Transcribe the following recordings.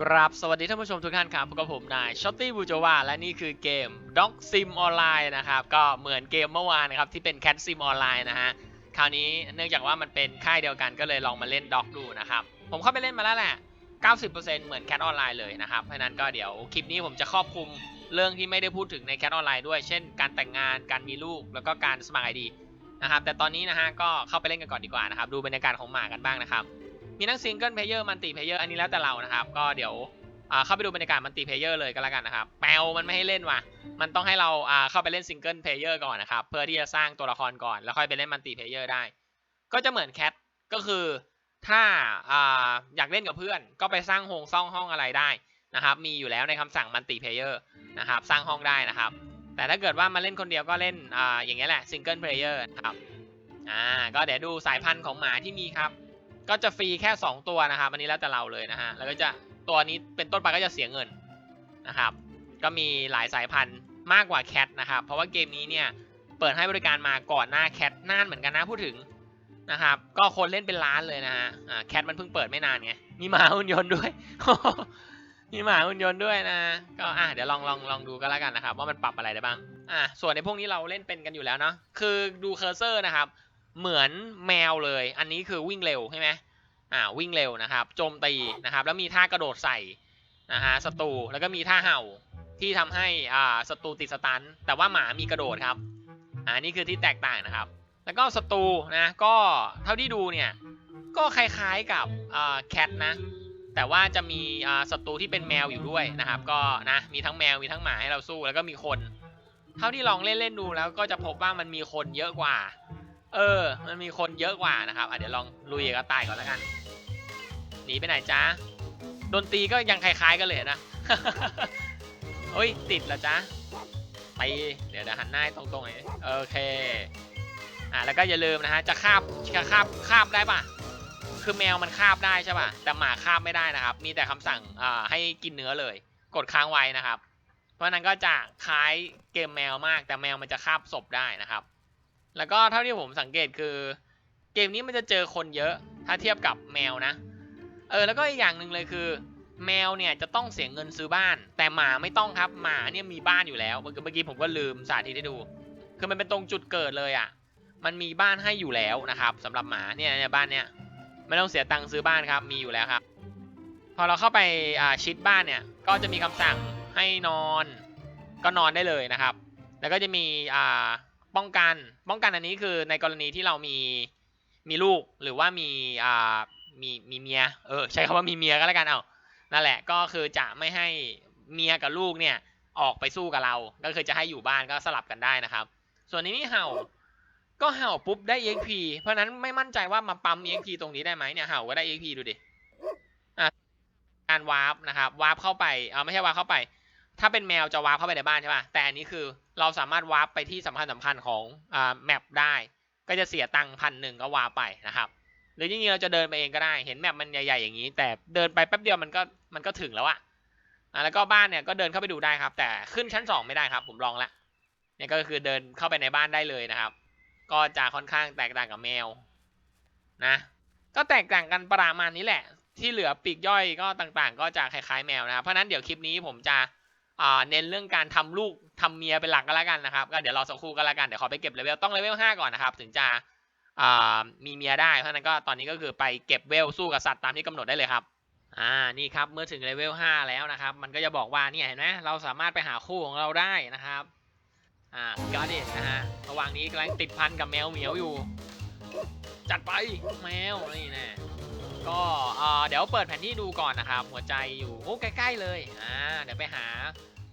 กราบสวัสดีท่านผู้ชมทุกท่านครับพบกับผมนายช็อตตี้บูโจวาและนี่คือเกม Dog Sim Online นะครับก็เหมือนเกมเมื่อวานนะครับที่เป็น Cat Sim Online นะฮะคราวนี้เนื่องจากว่ามันเป็นค่ายเดียวกันก็เลยลองมาเล่น Dog ดูนะครับผมเข้าไปเล่นมาแล้วแหละ 90%เหมือน Cat Online เลยนะครับเพราะนั้นก็เดี๋ยวคลิปนี้ผมจะครอบคลุมเรื่องที่ไม่ได้พูดถึงใน Cat Online ด้วย เช่น การแต่งงานการมีลูกแล้วก็การสมัคร ID นะครับแต่ตอนนี้นะฮะก็เข้าไปเล่นกันก่อนดีกว่านะครับดูบรรยากาศของหมากันบ้างนะครับ มีทั้งซิงเกิลเพลเยอร์มัลติเพลเยอร์อันนี้แล้วแต่เรานะครับ ก็เดี๋ยวเข้าไปดูบรรยากาศมัลติเพลเยอร์เลยก็แล้วกันนะครับแปลมันไม่ให้เล่นว่ะ มันต้องให้เราเข้าไปเล่นซิงเกิลเพลเยอร์ก่อนนะครับ เพื่อที่จะสร้างตัวละครก่อน แล้วค่อยไปเล่นมัลติเพลเยอร์ได้ ก็จะเหมือนแคท ก็คือถ้าอยากเล่นกับเพื่อน ก็ไปสร้างโฮงซ่องห้องอะไรได้นะครับ มีอยู่แล้วในคำสั่งมัลติเพลเยอร์นะครับ สร้างห้องได้นะครับ แต่ถ้าเกิดว่ามาเล่นคนเดียวก็เล่นออย่างเงี้ยแหละซิงเกิลเพลเยอร์ครับ อ่า ก็เดี๋ยวดูสายพันธุ์ของหมาที่มีครับ ก็จะฟรีแค่ 2 ตัวนะครับอันนี้แล้วแต่เราเลยนะฮะแล้วก็จะตัวนี้เป็นต้นไปก็จะเสียเงินนะครับ ก็มีหลายสายพันธุ์มากกว่าแคทนะครับ เพราะว่าเกมนี้เนี่ยเปิดให้บริการมาก่อนหน้าแคทนานเหมือนกันนะพูดถึงนะครับ ก็คนเล่นเป็นล้านเลยนะฮะแคทมันเพิ่งเปิดไม่นานไงมีหมาหุ่นยนต์ด้วยมีหมาหุ่นยนต์ด้วยนะ ก็อะเดี๋ยวลองลองลองดูกันแล้วกันนะครับ ว่ามันปรับอะไรได้บ้างอะส่วนในพวกนี้เราเล่นเป็นกันอยู่แล้วเนาะคือดูเคอร์เซอร์นะครับ เหมือนแมวเลย อันนี้คือวิ่งเร็วใช่ไหมอ่าวิ่งเร็วนะครับ โจมตีนะครับ แล้วมีท่ากระโดดใส่นะฮะศัตรูแล้วก็มีท่าเห่าที่ทำให้อ่าศัตรูติดสตันแต่ว่าหมามีกระโดดครับอ่านี่คือที่แตกต่างนะครับ แล้วก็ศัตรูนะก็เท่าที่ดูเนี่ยก็คล้ายๆกับอ่าแคทนะแต่ว่าจะมีอ่าศัตรูที่เป็นแมวอยู่ด้วยนะครับ ก็นะมีทั้งแมวมีทั้งหมาให้เราสู้แล้วก็มีคน เท่าที่ลองเล่นเล่นดูแล้วก็จะพบว่ามันมีคนเยอะกว่า เออ มันมีคนเยอะกว่านะครับอะเดี๋ยวลองลุยกับตายก่อนแล้วกัน หนีไปไหนจ้าดนตรีก็ยังคล้ายๆกันเลยนะเฮ้ย ติดแล้วจ้าไปเดี๋ยวเดี๋ยวหันหน้าให้ตรงๆเลยโอเค อะแล้วก็อย่าลืมนะฮะ จะคาบจะคาบคาบได้ปะคือแมวมันคาบได้ใช่ป่ะ แต่หมาคาบไม่ได้นะครับ มีแต่คำสั่งอ่าให้กินเนื้อเลย กดค้างไว้นะครับ เพราะนั้นก็จะคล้ายเกมแมวมาก แต่แมวมันจะคาบศพได้นะครับ แล้วก็เท่าที่ผมสังเกตคือเกมนี้มันจะเจอคนเยอะ ถ้าเทียบกับแมวนะ เออแล้วก็อีกอย่างหนึ่งเลยคือ แมวเนี่ยจะต้องเสียเงินซื้อบ้าน แต่หมาไม่ต้องครับหมาเนี่ยมีบ้านอยู่แล้วเมื่อกี้เมื่อกี้ผมก็ลืมสาธิตให้ดู คือมันเป็นตรงจุดเกิดเลยอะ มันมีบ้านให้อยู่แล้วนะครับสำหรับหมาเนี่ยเนี่ยบ้านเนี่ยไม่ต้องเสียตังค์ซื้อบ้านครับมีอยู่แล้วครับ พอเราเข้าไปอ่าชิดบ้านเนี่ยก็จะมีคำสั่งให้นอน ก็นอนได้เลยนะครับ แล้วก็จะมีอ่า ป้องกันป้องกันอันนี้คือในกรณีที่เรามีมีลูกหรือว่ามีอ่ามีมีเมียเออใช้คำว่ามีเมียก็แล้วกันเอานั่นแหละก็คือจะไม่ให้เมียกับลูกเนี่ยออกไปสู้กับเรา ก็คือจะให้อยู่บ้านก็สลับกันได้นะครับ ส่วนนี้นี่เห่าก็เห่าปุ๊บได้ EXP เพราะนั้นไม่มั่นใจว่ามาปั๊ม EXP ตรงนี้ได้ไหมเนี่ยเห่าก็ได้ EXP ดูดิอะการวาร์ปนะครับวาร์ปเข้าไปเออไม่ใช่วาร์ปเข้าไป ถ้าเป็นแมวจะวาร์ปเข้าไปในบ้านใช่ป่ะ แต่อันนี้คือเราสามารถวาร์ปไปที่สำคัญสำคัญของอ่าแมปได้ ก็จะเสียตังค์พันหนึ่งก็วาร์ปไปนะครับ หรือจริงๆเราจะเดินไปเองก็ได้ เห็นแมปมันใหญ่ๆอย่างนี้ แต่เดินไปแป๊บเดียวมันก็มันก็ถึงแล้วอะอะแล้วก็บ้านเนี่ยก็เดินเข้าไปดูได้ครับ แต่ขึ้นชั้นสองไม่ได้ครับ ผมลองละ เนี่ยก็คือเดินเข้าไปในบ้านได้เลยนะครับ ก็จะค่อนข้างแตกต่างกับแมวนะ ก็แตกต่างกันประมาณนี้แหละ ที่เหลือปีกย่อยก็ต่างๆ ก็จะคล้ายๆแมวนะครับ เพราะนั้นเดี๋ยวคลิปนี้ผมจะ เน้นเรื่องการทำลูกทำเมียเป็นหลักก็แล้วกันนะครับ ก็เดี๋ยวรอสักครู่ก็แล้วกัน เดี๋ยวขอไปเก็บเลเวลต้องเลเวล5ก่อนนะครับถึงจะอ่ามีเมียได้ เพราะนั้นก็ตอนนี้ก็คือไปเก็บเวลสู้กับสัตว์ตามที่กำหนดได้เลยครับอ่านี่ครับเมื่อถึงเลเวล5แล้วนะครับ มันก็จะบอกว่าเนี่ยเห็นไหมเราสามารถไปหาคู่ของเราได้นะครับอ่าก็เด็ดนะฮะระหว่างนี้กำลังติดพันกับแมวเหมียวอยู่ จัดไปแมวนี่น่ก็อ่อเดี๋ยวเปิดแผนที่ดูก่อนนะครับ หัวใจอยู่โอ้ใกล้ๆเลยอ่าเดี๋ยวไปหา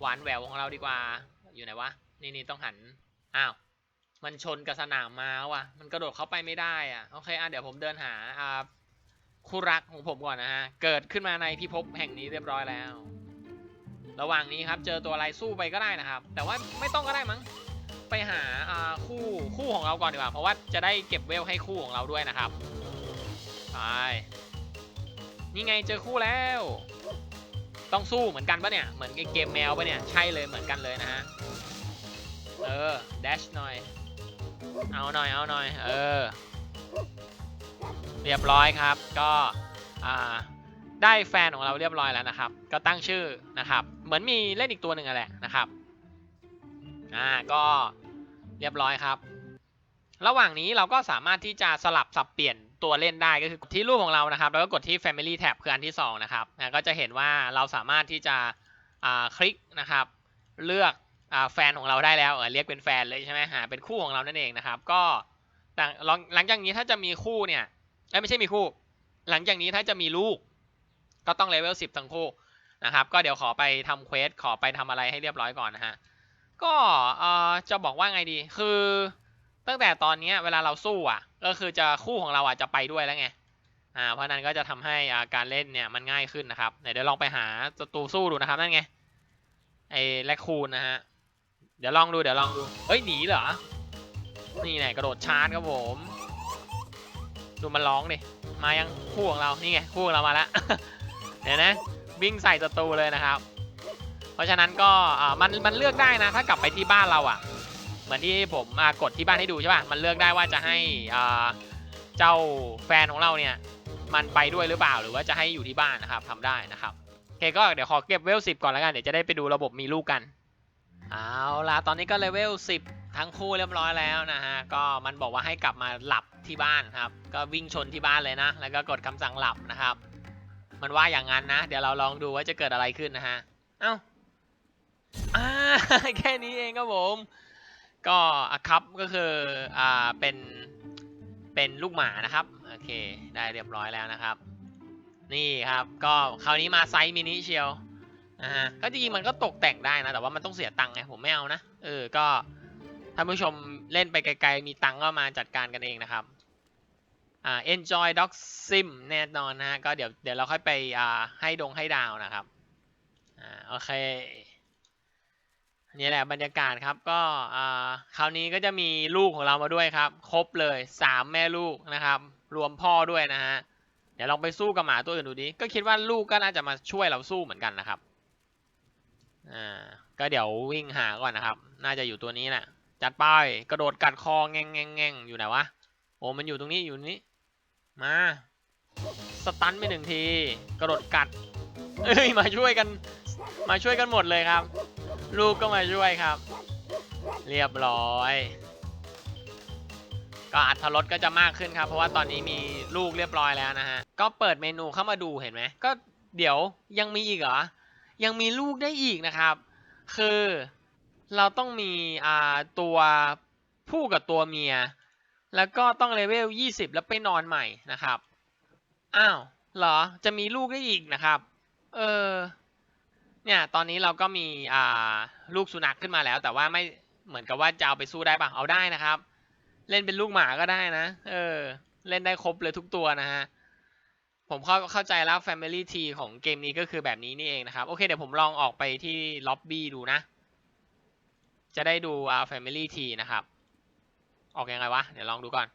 หวานแหววของเราดีกว่า อยู่ไหนวะ นี่นี่ต้องหัน อ้าว มันชนกับสนามม้าว่ะ มันกระโดดเข้าไปไม่ได้อะ โอเค อะ เดี๋ยวผมเดินหาอ่าคู่รักของผมก่อนนะฮะ เกิดขึ้นมาในพิภพแห่งนี้เรียบร้อยแล้ว ระหว่างนี้ครับ เจอตัวอะไรสู้ไปก็ได้นะครับ แต่ว่าไม่ต้องก็ได้มั้ง ไปหาอ่าคู่คู่ของเราก่อนดีกว่า เพราะว่าจะได้เก็บเวลให้คู่ของเราด้วยนะครับ ไป นี่ไงเจอคู่แล้ว ต้องสู้เหมือนกันปะเนี่ย เหมือนเกมแมวปะเนี่ย ใช่เลยเหมือนกันเลยนะฮะ เออ แดชหน่อย เอาหน่อย เอาหน่อย เออ เรียบร้อยครับ ก็อ่าได้แฟนของเราเรียบร้อยแล้วนะครับ ก็ตั้งชื่อนะครับ เหมือนมีเล่นอีกตัวหนึ่งอะแหละนะครับ อ่า ก็เรียบร้อยครับ ระหว่างนี้เราก็สามารถที่จะสลับสับเปลี่ยน ตัวเล่นได้ก็คือกดที่รูปของเรานะครับ แล้วก็กดที่ Family Tab คืออันที่สองนะครับนะก็จะเห็นว่าเราสามารถที่จะคลิกนะครับ เลือกอแฟนของเราได้แล้วเออเรียกเป็นแฟนเลยใช่ไหมหาเป็นคู่ของเรานั่นเองนะครับ ก็หลังจากนี้ถ้าจะมีคู่เนี่ยไม่ใช่มีคู่ หลังจากนี้ถ้าจะมีลูก ก็ต้องเลเวล10 ทั้งคู่นะครับ ก็เดี๋ยวขอไปทำเควสขอไปทำอะไรให้เรียบร้อยก่อนนะฮะก็จะบอกว่าไงดีคือ ตั้งแต่ตอนนี้เวลาเราสู้อะ ก็คือจะคู่ของเราอะจะไปด้วยแล้วไงอ่าเพราะนั้นก็จะทำให้อ่าการเล่นเนี่ยมันง่ายขึ้นนะครับเดี๋ยวลองไปหาศัตรูสู้ดูนะครับนั่นไงไอ้แลคคูนนะฮะเดี๋ยวลองดูเดี๋ยวลองดูเอ้ยหนีเหรอนี่ไงกระโดดชาร์จครับผมดูมันร้องดิมายังคู่ของเรานี่ไงคู่ของเรามาแล้วเห็นนะวิ่งใส่ศัตรูเลยนะครับ เพราะฉะนั้นก็อ่ามันมันเลือกได้นะ ถ้ากลับไปที่บ้านเราอะ เหมือนที่ผมอ่ากดที่บ้านให้ดูใช่ป่ะ มันเลือกได้ว่าจะให้เจ้าแฟนของเราเนี่ย มันไปด้วยหรือเปล่า หรือว่าจะให้อยู่ที่บ้านนะครับทำได้นะครับโอเคก็เดี๋ยวขอเก็บเวลสิบก่อนแล้วกัน เดี๋ยวจะได้ไปดูระบบมีลูกกัน เอาล่ะ ตอนนี้ก็เลเวลสิบทั้งคู่เรียบร้อยแล้วนะฮะ ก็มันบอกว่าให้กลับมาหลับที่บ้านครับ ก็วิ่งชนที่บ้านเลยนะ แล้วก็กดคำสั่งหลับนะครับ มันว่าอย่างนั้นนะ เดี๋ยวเราลองดูว่าจะเกิดอะไรขึ้นนะฮะ เอ้าอ่าแค่นี้เองครับผม ก็อะครับก็คืออ่าเป็นเป็นลูกหมานะครับโอเคได้เรียบร้อยแล้วนะครับ นี่ครับก็คราวนี้มาไซส์มินิเชียวนะฮะก็จริงๆมันก็ตกแต่งได้นะแต่ว่ามันต้องเสียตังค์ไงผมไม่เอานะเออก็ท่านผู้ชมเล่นไปไกลๆมีตังค์ก็มาจัดการกันเองนะครับอ่า enjoy dog sim แน่นอนนะฮะก็เดี๋ยวเดี๋ยวเราค่อยไปอ่าให้ดงให้ดาวนะครับอ่าโอเค นี่แหละบรรยากาศครับก็อ่าคราวนี้ก็จะมีลูกของเรามาด้วยครับ ครบเลยสามแม่ลูกนะครับ รวมพ่อด้วยนะฮะเดี๋ยวลองไปสู้กับหมาตัวอื่นดูดิก็คิดว่าลูกก็น่าจะมาช่วยเราสู้เหมือนกันนะครับอ่าก็เดี๋ยววิ่งหาก่อนนะครับ น่าจะอยู่ตัวนี้แหละจัดไปกระโดดกัดคอแงงแงงแงงอยู่ไหนวะโอ้มันอยู่ตรงนี้อยู่นี้มาสตันไปหนึ่งที กระโดดกัด เอ้ยมาช่วยกัน มาช่วยกันหมดเลยครับ ลูกก็มาช่วยครับ เรียบร้อย ก็อัตรถรสก็จะมากขึ้นครับ เพราะว่าตอนนี้มีลูกเรียบร้อยแล้วนะฮะ ก็เปิดเมนูเข้ามาดูเห็นไหม ก็เดี๋ยวยังมีอีกเหรอ ยังมีลูกได้อีกนะครับ คือเราต้องมีอ่าตัวผู้กับตัวเมีย แล้วก็ต้องเลเวล 20 แล้วไปนอนใหม่นะครับ อ้าวเหรอ จะมีลูกได้อีกนะครับ เออ เนี่ย ตอนนี้เราก็มีอ่าลูกสุนัขขึ้นมาแล้ว แต่ว่าไม่เหมือนกับว่าจะเอาไปสู้ได้ปะเอาได้นะครับ เล่นเป็นลูกหมาก็ได้นะ เออ เล่นได้ครบเลยทุกตัวนะฮะผมเข้าเข้าใจแล้ว Family T ของเกมนี้ก็คือแบบนี้นี่เองนะครับ โอเค เดี๋ยวผมลองออกไปที่ล็อบบี้ดูนะ จะได้ดูอ่า Family T นะครับ ออกยังไงวะ เดี๋ยวลองดูก่อน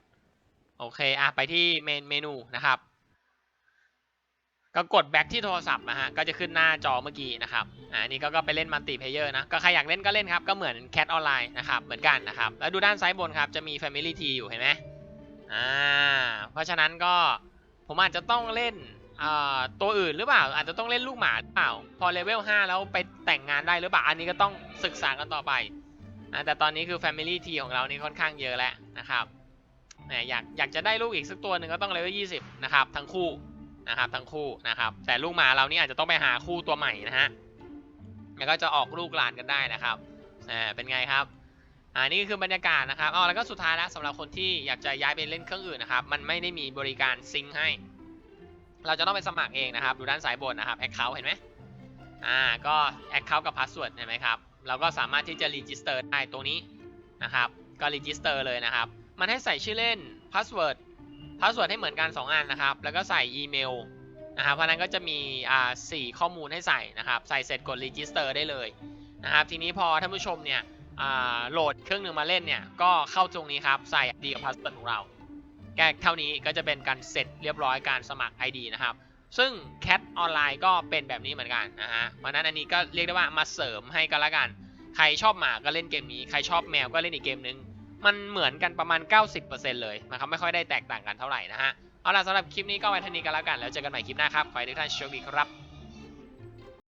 โอเค อะ ไปที่เมนเมนูนะครับ ก็กดแบ็กที่โทรศัพท์นะฮะ ก็จะขึ้นหน้าจอเมื่อกี้นะครับ อ่านี่ก็ไปเล่นมัลติเพเยอร์นะ ก็ใครอยากเล่นก็เล่นครับ ก็เหมือนแคทออนไลน์นะครับ เหมือนกันนะครับ แล้วดูด้านซ้ายบนครับ จะมี Family T อยู่เห็นไหมอ่า เพราะฉะนั้นก็ผมอาจจะต้องเล่นอ่าตัวอื่นหรือเปล่า อาจจะต้องเล่นลูกหมาหรือเปล่า พอเลเวล 5 แล้วไปแต่งงานได้หรือเปล่า อันนี้ก็ต้องศึกษากันต่อไปอ่าแต่ตอนนี้คือ Family T ของเรานี่ค่อนข้างเยอะแล้วนะครับแหมอยากอยากจะได้ลูกอีกสักตัวหนึ่งก็ต้องเลเวล 20 นะครับทั้งคู่ นะครับ ทั้งคู่นะครับ แต่ลูกหมาเรานี่อาจจะต้องไปหาคู่ตัวใหม่นะฮะแล้วก็จะออกลูกหลานกันได้นะครับอ่าเป็นไงครับอ่านี่คือบรรยากาศนะครับอ๋อแล้วก็สุดท้ายแล้วสำหรับคนที่อยากจะย้ายไปเล่นเครื่องอื่นนะครับ มันไม่ได้มีบริการซิงค์ให้ เราจะต้องไปสมัครเองนะครับ ดูด้านซ้ายบนนะครับแอคเคาท์เห็นไหมอ่า ก็แอคเคาท์กับพาสเวิร์ดเห็นไหมครับ เราก็สามารถที่จะรีจิสเตอร์ได้ตรงนี้นะครับ ก็รีจิสเตอร์เลยนะครับ มันให้ใส่ชื่อเล่นพาสเวิร์ด พาสเวิร์ดให้เหมือนกัน 2 อันนะครับ แล้วก็ใส่อีเมลนะครับ เพราะนั้นก็จะมีอ่าสี่ข้อมูลให้ใส่นะครับ ใส่เสร็จกด register ได้เลยนะครับ ทีนี้พอท่านผู้ชมเนี่ยอ่าโหลดเครื่องหนึ่งมาเล่นเนี่ย ก็เข้าตรงนี้ครับ ใส่ ID กับพาสเวิร์ดของเรา แก้เท่านี้ก็จะเป็นการเสร็จเรียบร้อยการสมัคร ID นะครับ ซึ่ง Cat ออนไลน์ก็เป็นแบบนี้เหมือนกันนะฮะ เพราะนั้นอันนี้ก็เรียกได้ว่ามาเสริมให้กันละกัน ใครชอบหมาก็เล่นเกมนี้ ใครชอบแมวก็เล่นอีกเกมนึง มันเหมือนกันประมาณ 90%เลยนะครับไม่ค่อยได้แตกต่างกันเท่าไหร่นะฮะเอาล่ะสำหรับคลิปนี้ก็ไว้เท่านี้กันแล้วกันแล้วเจอกันใหม่คลิปหน้าครับขอให้ทุกท่านโชคดีครับ